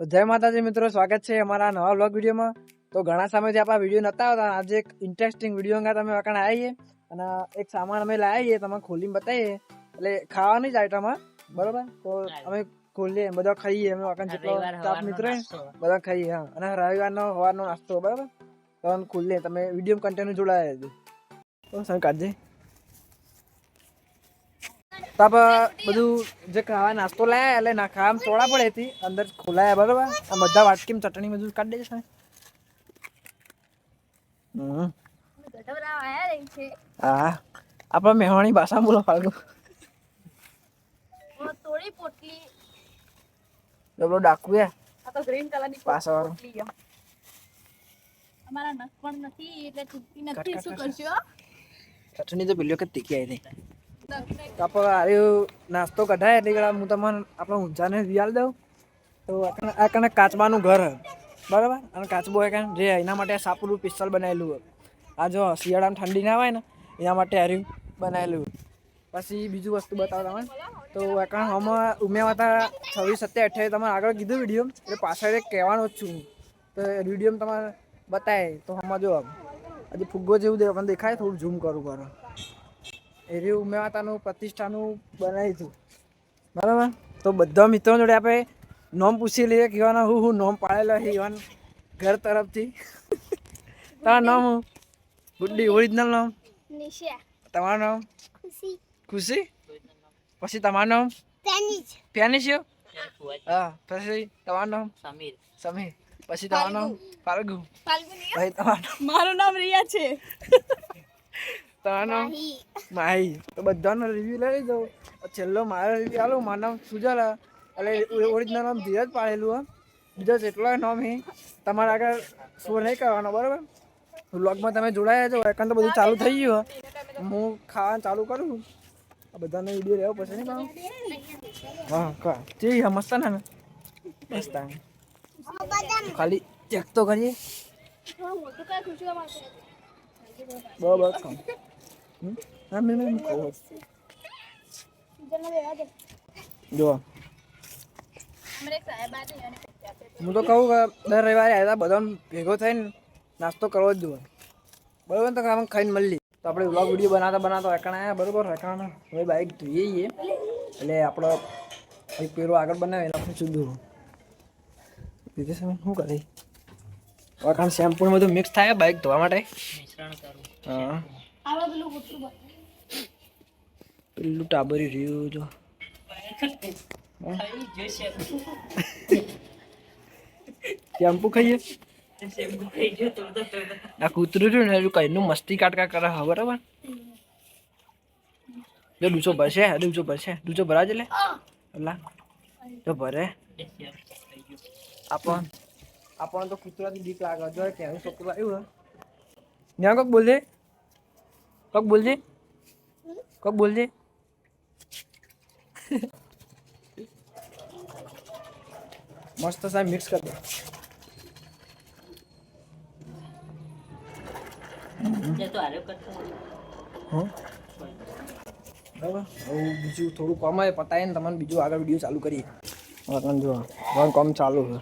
જય માતાજી મિત્રો સ્વાગત છે અમારા નવા બ્લોગ વિડીયોમાં. તો ઘણા સમયથી આપણા વીડિયો નતા આવતા આજે એક ઇન્ટરેસ્ટિંગ વીડિયો અંગે તમે વખાણ આવીએ અને એક સામાન અમે લાવીએ તમે ખોલીને બતાવીએ. એટલે ખાવાની જ આઈટમ બરોબર? તો અમે ખોલીએ બધા ખાઈએ અમે વખાણ જેટલો સ્ટાફ મિત્રો બધા ખાઈએ હા. અને રવિવારનો સવારનો નાસ્તો બરાબર? તો ખોલીએ તમે વીડિયો કન્ટેન્ટ જોડાયા તો સર કાઢજે તો બધું જે ખાવા નાસ્તો લાયા એટલે ના સોડા પડે હતી અંદર ખોલાયા બરોબર? આ બધા વાટકીમાં ચટણી બધું કાઢી હા. આપણે મેહવાની ભાષા બોલો તોડી પોટલી. ડાકુ એ. આ તો ગ્રીન કલરની અમારા નખ પણ નથી એટલે તૂટતી નથી. શું કરશો? ચટણી તો પેલી વખત તીખી આવી હતી. તો નાસ્તો કઢાય એટલે હું તમને આપણે ઊંઝાને વિયાલ દઉં. તો આ કણે કાચબાનું ઘર. બરાબર? અને કાચબો એ કાંઈ જે એના માટે સાપુરું પિસ્તલ બનાવેલું હોય આ જો શિયાળામાં ઠંડી ના હોય ને, એના માટે હાર્યું બનાવેલું પછી બીજું વસ્તુ બતાવો તમે તો કારણ અમે ઉમ્યા હતા છવ્વીસ સત્યા અઠ્યાવીસ, તમારે આગળ કીધું વીડિયો એટલે પાછળ એક કહેવાનો જ છું તો વીડિયો તમારે બતાવે તો સમજો જો હજી ફુગ્ગો જેવું દેખાય થોડું ઝૂમ કરું કરો. એ રહ્યું ઉમેવાતાનું પ્રતિષ્ઠાનું બનાવ્યું હતું. બરાબર? તો બધા મિત્રો જોડે આપણે નોમ પૂછી લઈએ કે ઈવાના હું હું નોમ પાડેલો છે ઈવાન ઘર તરફથી. તમારું નામ હું ગુડ્ડી ઓરિજિનલ નામ? નિશા. તમારું નામ? ખુશી. ખુશી? પછી તમારું નામ? તેની પ્યાનિશિયો હા પછી તમારું નામ? સમીર. સમીર. પછી તમારું નામ? ફાલ્ગુ. ફાલ્ગુ. ભાઈ તમારું મારું નામ રિયા છે. નામ માહી, તો બધાનો રિવ્યુ લઈ જાઉં છેલ્લો મારો રિવ્યુ આલો મારું નામ સુજાલા. એટલે ઓરિજિનલ નામ ધીરજ પાડેલું, હે. બીજા જેટલા નામ હે, તમારે આગળ શો નહીં કરવાનો, બરાબર? વ્લોગમાં તમે જોડાયા છો એકન તો બધું ચાલુ થઈ ગયું, હું. ખાવાનું ચાલુ કરું બધાનો વીડિયો લેવો પછી નહીં હા, કા. જે મસ્ત ને મસ્ત ખાલી ચેક તો કરીએ. કઈ હા મેં મેં લેવા જો. આ. હું તો કહું કે દર રવિવારે આવ્યા બધા ભેગો થઈને નાસ્તો કરવો જ જોઈએ. બરોબર તો આમ ખાઈને મળી તો આપણે વ્લોગ વીડિયો બનાવતા બનાવતા એકાણ આવ્યા બરોબર? એકાણ હવે બાઇક ધોઈએ છીએ. એટલે આપણો એક પેલો આગળ બનાવે એટલે આપણે સીધું બીજું સમય શું કરે એકાણ શેમ્પુ બધું મિક્સ થાય બાઇક ધોવા માટે? હા. આવા પેલું કૂતરું બતાવો. પેલું ટાબરી રહ્યું જો શેમ્પુ ખાઈએ? શેમ્પુ ખાઈ ગયો તો તો તો આ કૂતરું રહ્યું ને એનું કઈનું મસ્તી કાટકા કરે હા બરાબર? જો ડૂચો ભરશે ડૂચો ભરશે. ડૂચો ભરાજે લે. અલા તો ભરે. આપણ આપણ તો કૂતરાથી બીક લાગે. જો ક્યાંનું છોકરું આવ્યું હે. ત્યાં કોક બોલજે કોક બોલજે. કોક બોલજે. મસ્ત સાહેબ મિક્સ કરી દે. હં? બરાબર? હવે બીજું થોડું કામ આવે પતાય ને તમને બીજું આગળ વીડિયો ચાલુ કરીએ. આગળ જો કામ ચાલુ છે.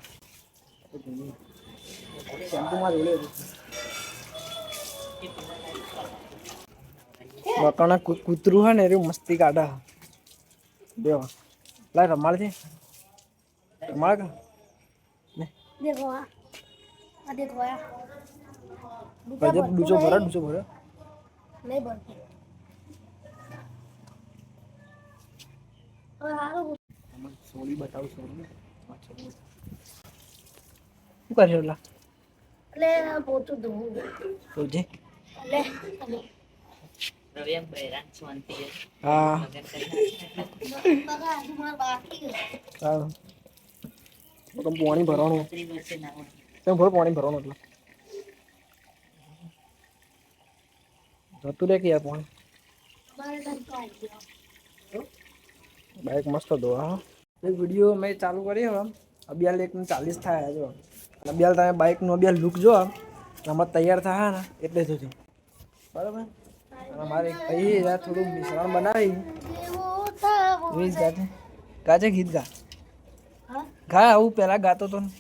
શેમ્પુમાં જોડે બકાના કૂતરું હોય ને એ મસ્તી કાઢા દેવ લાય રમાડ છે રમાડ કા? દેખો આ. આ દેખો આ. ભરજે ડૂચો ભરે ડૂચો ભરે. નહીં બનતો હવે હારું સોળી બતાવું સોળી. શું કરે ઓલા? એટલે પોતું ધોવું. જોજે એટલે. એટલે રવિયમ બૈરાન શાંતિ હા લગન કરી બગા હજુ મારે બાકી છે. સારું તો તમે પાણી ભરવાનું ત્રી વર્ષે ના હોય તમે ભરો પાણી ભરવાનું એટલે જતું રે કે યાર પાણી મારે ધંધો આવી ગયો. બાઇક મસ્ત હતો હા એક વીડિયો મેં ચાલુ કર્યો અબિયાલ એક ચાલીસ થાય જો અબિયાલ તમે બાઇકનું અબિયાલ લુક જો આમાં તૈયાર થાય ને એટલે જોજો બરાબર અને મારે યાર થોડું મિશ્રણ બનાવી. જેવો ગીત ગાજે ગીત ગા. હા? ગા આવું પેલા ગાતો તો ને.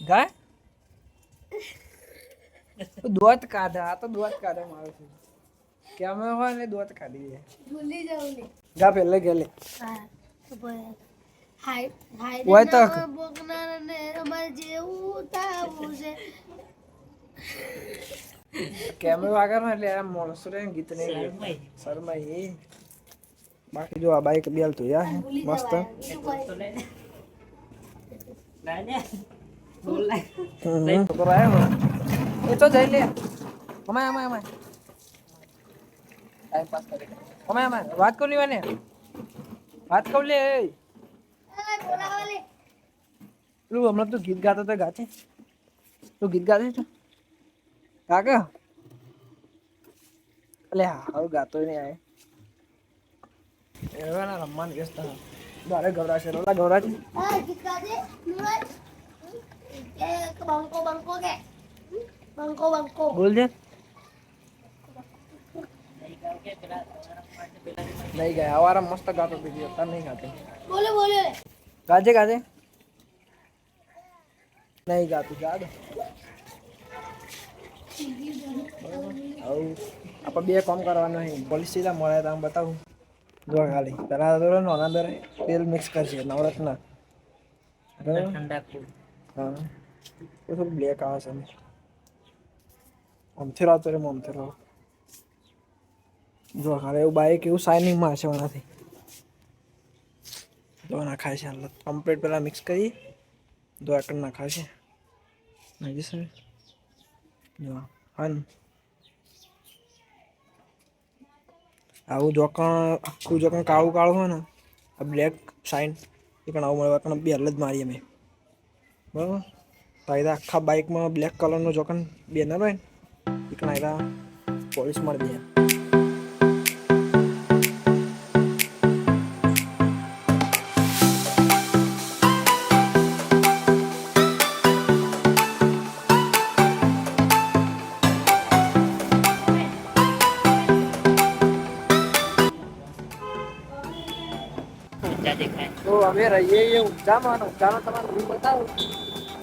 ગા? દોત કાઢે આ તો દોત કાઢે મારું છે. કેમે હોય ને દોત કાઢી દે. ભૂલી જાઉં ને. ગા પહેલે ગેલે હાય તો બોકનાર ને અમાર જેવું તાવું છે. એટલે આ માણસો રે ગીત ને શરમાઈ. શર્મા એ. બાકી જો આ બાઈક બેલ તો યાર મસ્ત. તો લઈ લે. લાય લે. બોલ લાય. હમ, છોકરો આવ્યો એ તો જઈ લે. અમાય અમાય અમાય. ટાઈમ પાસ કરી અમાય અમાય. વાત કર લેવાને વાત કર લે એ. પેલું હમણાં તું ગીત ગાતો તો ગાચે તું ગીત ગાતે છે. કાકા અલે હા હવે ગાતો નહીં આય. એવાના રમવાનું વ્યસ્ત હા. બારે ગવરાશે રોલા એ બંકો બંકો કે બંકો બંકો બોલ દે. નહીં ગયા અવારા મસ્ત ગાતો બીજી હતા નહીં ગાતો. બોલે બોલે. ગાજે ગાજે. નહીં ગાતું જા આવું. આપણે બે કામ કરવાનું નહીં પોલીસ સીધા મળે, તો આમ બતાવું. જો ખાલી. પેલા તો નાના અંદર તેલ મિક્સ કરશે નવરત્ન. ઠંડા હા. થોડું બ્લેક આવે છે. આમથી રાતો રે આમથી રહો જો ખાલી એવું બાઈક એવું શાઇનિંગમાં હશે આનાથી. જો નાખાય છે. કમ્પ્લીટ પેલા મિક્સ કરી. દો એકડ નાખાય છે. નાખી સર જો હન આવું જોકણ, આખું જોકણ કાળું કાળું હોય ને, આ બ્લેક સાઇન એ પણ આવું મળે. પણ બે જ મારીએ અમે. બરાબર? તો આ આખા બાઇકમાં બ્લેક કલરનું જોકન બેનર હોય ને, એ પણ પોલીસ મારી દે ઊંચા દેખાય. તો અમે રહીએ એ ઊંચામાં ઊંચાનો તમારે વ્યૂ બતાવો.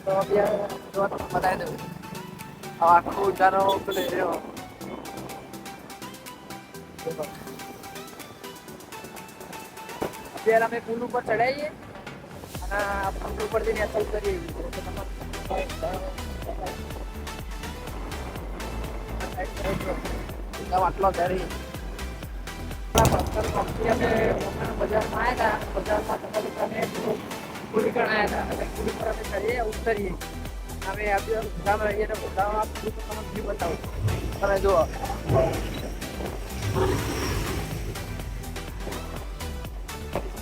તો અમે જો બતાવી દઉં. આખો ઊંચાનો પેલો દેખો. અત્યારે અમે પુલ ઉપર ચડાવીએ અને પુલ ઉપરથી નેચલ કરીએ. આટલો ધરી તો view બતાવું તમે જુઓ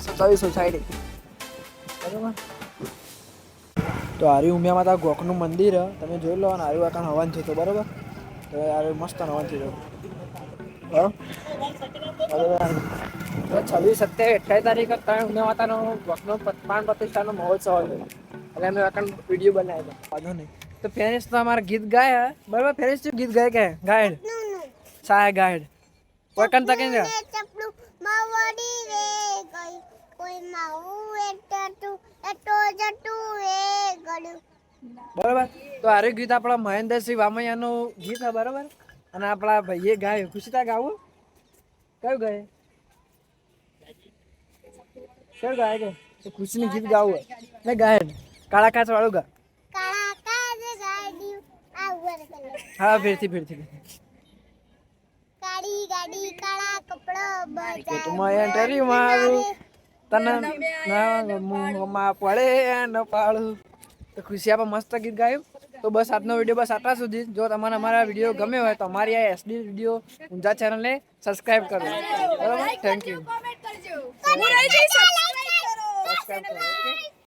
સત્તાવીસ સોસાયટી બરાબર? તો આરી ઉમિયા માતા ગોખનું મંદિર. તમે જોઈ લો, અને આરી વાકાનો હવન થયું તો બરાબર? તો યાર મસ્ત હવન થયું છવ્વીસ સત્યાવીસ અઠ્યાવીસ તારીખ ત્રણ ઉમેવાતાનો વખનો પ્રાણ પ્રતિષ્ઠાનો મહોત્સવ હતો એટલે અમે વાકાનો વીડિયો બનાવ્યો વાંધો નહીં. તો ફેરેસ તો અમારા ગીત ગાયા. બરાબર ફેરેસ શું ગીત ગાય કે? ગાયડ. સાય ગાયડ. કન તકે ને ચપલું માવડી રે ગઈ કોઈ માવું એટતું એટો જટું એ ગળું બરાબર. તો આરે ગીત આપણા મહેન્દ્રસિંહ વામૈયાનું ગીત છે બરાબર? અને આપણા ભાઈએ ગાયું ખુશીતા ગાવું કયું ગાય કયું ગાય કે ખુશીનું ગીત ગાવું ને ગાય કાળા કાચ વાળું ગા હા ફેરથી ફેરથી. કાળી ગાડી કાળા કપડો બજાર પેટમાં એન્ટરી મારું તને ના પડે ન પાડું તો ખુશી આપણે મસ્ત ગીત ગાયું તો બસ આજનો વીડિયો બસ આટલા સુધી. જો તમને અમારા વીડિયો ગમે હોય તો અમારી આ એસડી વીડિયો ઊંઝા ચેનલને સબસ્ક્રાઇબ કરો. બરાબર? થેન્ક યુ સબસ્ક્રાઇબ કરો.